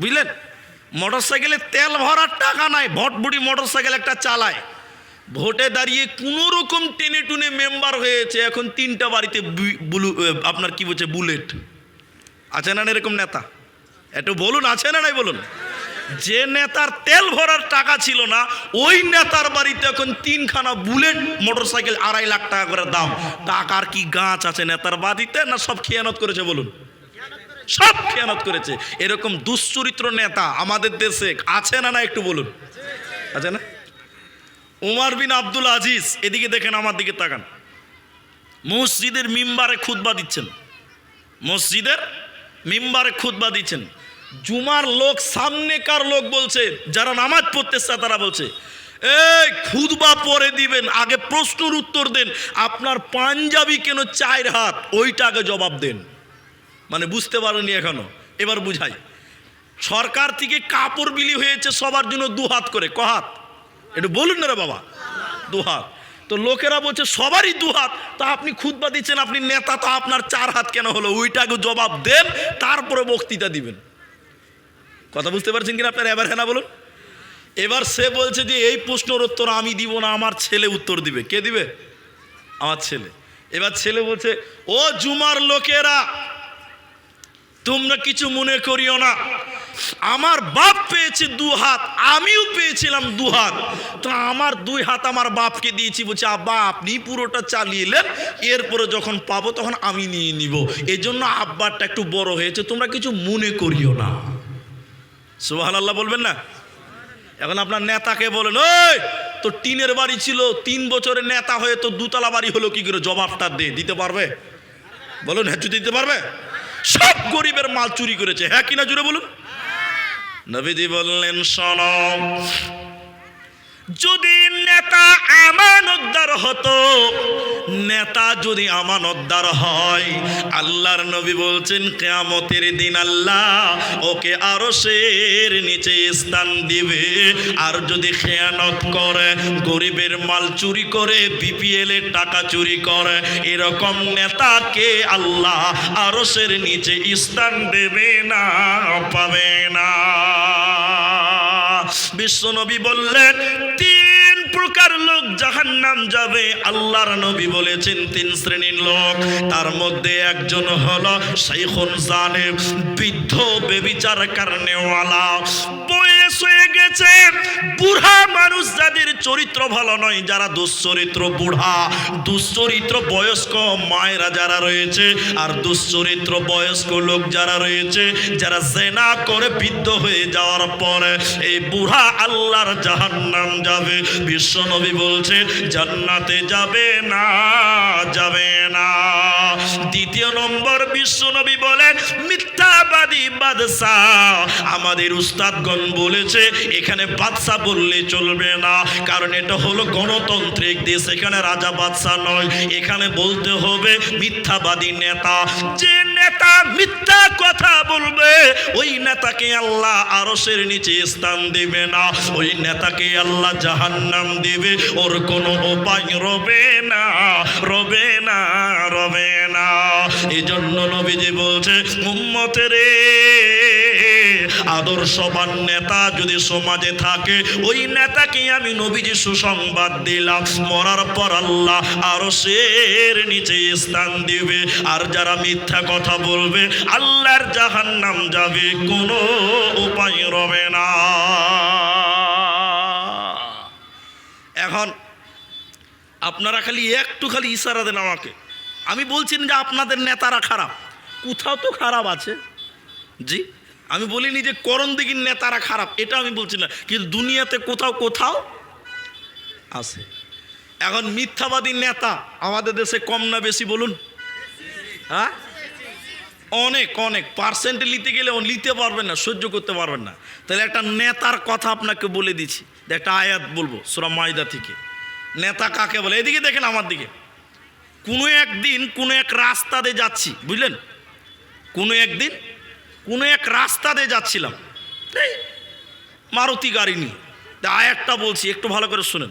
বুঝলেন? মোটর সাইকেলে তেল ভরার টাকা নাই ভটভুটি মোটর সাইকেল একটা চালায়। ভোটে দাঁড়িয়ে কোনো রকম টেনে টুনে মেম্বার হয়েছে, এখন তিনটা বাড়িতে বুলু আপনার কি বলছে, বুলেট। আছে না এরকম নেতা? একটু বলুন, আছে না নাই বলুন? যে নেতার তেল ভরার টাকা ছিল না, ওই নেতার বাড়িতে এখন তিনখানা বুলেট মোটর সাইকেল আড়াই লাখ টাকা করে দাম। টাকার কি গাছ আছে নেতার বাড়িতে, না সব খেয়ানত করেছে, বলুন? সব খেয়ানত করেছে। এরকম দুশ্চরিত্র নেতা আমাদের দেশে আছে না না একটু বলুন? আছে না? উমার বিন আব্দুল আজিজ, এদিকে দেখেন আমার দিকে তাকান। মসজিদের মিম্বারে খুতবা দিচ্ছেন। মসজিদের মিম্বারে খুতবা দিচ্ছেন। জুমার লোক সামনেকার লোক বলছে? যারা নামাজ পড়তেছে তারা বলছে, এই খুদবা পরে দিবেন, আগে প্রশ্নের উত্তর দেন। আপনার পাঞ্জাবি কেন চার হাত? ওইটা আগে জবাব দেন। মানে বুঝতে পারেনি এখনও। এবার বুঝাই। সরকার থেকে কাপড় বিলি হয়েছে সবার জন্য দু হাত করে। ক হাত? একটু বলুন না রে বাবা। দু হাত। তো লোকেরা বলছে, সবারই দু হাত। তা আপনি খুদবা দিচ্ছেন, আপনি নেতা, তো আপনার চার হাত কেন হলো? ওইটাকে জবাব দেন, তারপরে বক্তৃতা দিবেন। কথা বুঝতে পারছেন কিনা আপনার? এবার হ্যাঁ বলুন। এবার সে বলছে যে, এই প্রশ্নের উত্তর আমি দিব না, আমার ছেলে উত্তর দিবে। কে দিবে? আমার ছেলে। এবার ছেলে বলছে, ও জুমার লোকেরা তোমরা কিছু মনে করিও না। আমার বাপ পেয়েছে দু হাত, আমিও পেয়েছিলাম দু হাত। তো আমার দুই হাত আমার বাপকে দিয়েছি, বলছে, আব্বা, আপনি পুরোটা চালিয়েলেন এরপরে যখন পাবো তখন আমি নিয়ে নিব। এই জন্য আব্বারটা একটু বড় হয়েছে, তোমরা কিছু মনে করিও না। সুবাহ আল্লাহ বলবেন না? এখন আপনার নেতাকে বলেন, ওই তো টিনের বাড়ি ছিল, তিন বছরের নেতা হয়ে তো দুতলা বাড়ি হলো, কি করে জবাবটা দে, দিতে পারবে? বলুন হ্যাঁ দিতে পারবে? সব গরিবের মাল চুরি করেছে। হ্যাঁ কিনা জুড়ে বলুন? নবীদি বললেন সনম যদি নেতা আমানতদার হতো, নেতা যদি আমানতদার হয়, আল্লাহর নবী বলছেন, কেয়ামতের দিন আল্লাহ ওকে আরও শের নিচে স্থান দিবে। আর যদি খেয়ানত করে, গরিবের মাল চুরি করে, বিপিএল এর টাকা চুরি করে, এরকম নেতাকে আল্লাহ আরও শের নিচে স্থান দেবে না, পাবে না। বিশ্বনবী বললেন, তিন প্রকার লোক জাহান নাম যাবে। আল্লাহর নবী বলেছেন, তিন শ্রেণির লোক। তার মধ্যে একজন হলো শাইখুন জালেম, বৃদ্ধ, বেবিচার কারণেওয়ালা। বয়স হয়ে গেছে। বুড়া মানুষ যাদের চরিত্র ভালো নয়, যারা দুশ্চরিত্র বুড়া, দুশ্চরিত্র বয়স্ক মায়েরা যারা রয়েছে আর দুশ্চরিত্র বয়স্ক লোক যারা রয়েছে, যারা জেনা করে বৃদ্ধ হয়ে যাওয়ার পরে এই বুড়া আল্লাহর জাহান্নাম যাবে। বিশ্বনবী বলছে, জান্নাতে যাবে না যাবে না। দ্বিতীয় নম্বর বিশ্বনবী বলেন মিথ্যাবাদী বাদশাহ, আমাদের উস্তাদগণ বলেছে, এখানে বাদশাহ বললে চলবে না। কারণ এটা হলো গণতান্ত্রিক দেশ, এখানে রাজা বাদশাহ নয়। এখানে বলতে হবে, মিথ্যাবাদী নেতা, যে নেতা মিথ্যা কথা বলবে, ওই নেতাকে আল্লাহ আরসের নিচে স্থান দেবে না। ওই নেতাকে আল্লাহ জাহান্নাম দেবে। ওর কোনো উপায় রবে না রবে না রবে না। এই জন্য নবীজি বলছে, উম্মতের আদর্শবান নেতা যদি সমাজে থাকে, ওই নেতাকে আমি নবীজি সুসংবাদ দিলাম। মরার পর আল্লাহ আরও শের নিচে স্থান দিবে। আর যারা মিথ্যা কথা বলবে, আল্লাহর জাহান্নাম যাবে। কোনো উপায় রবে না। এখন আপনারা খালি একটু খালি ইশারা দেন আমাকে। আমি বলছি না যে আপনাদের নেতারা খারাপ। কোথাও তো খারাপ আছে। জি? আমি বলিনি যে করণ দিঘির নেতারা খারাপ, এটা আমি বলছি না। কিন্তু দুনিয়াতে কোথাও কোথাও আছে। এখন মিথ্যাবাদী নেতা আমাদের দেশে কম না বেশি বলুন? হ্যাঁ? অনেক অনেক। পার্সেন্টে নিতে গেলে নিতে পারবেন না, সহ্য করতে পারবেন না। তাহলে একটা নেতার কথা আপনাকে বলে দিচ্ছি একটা আয়াত বলব সুরা মাইদা থেকে। নেতা কাকে বলে? এদিকে দেখেন আমার দিকে। কোনো একদিন কোনো এক রাস্তা দিয়ে যাচ্ছি, বুঝলেন? কোনো একদিন কোনো এক রাস্তা দিয়ে যাচ্ছিলাম। মারুতি গাড়ি নিয়ে। আয়াতটা বলছি একটু ভালো করে শুনেন।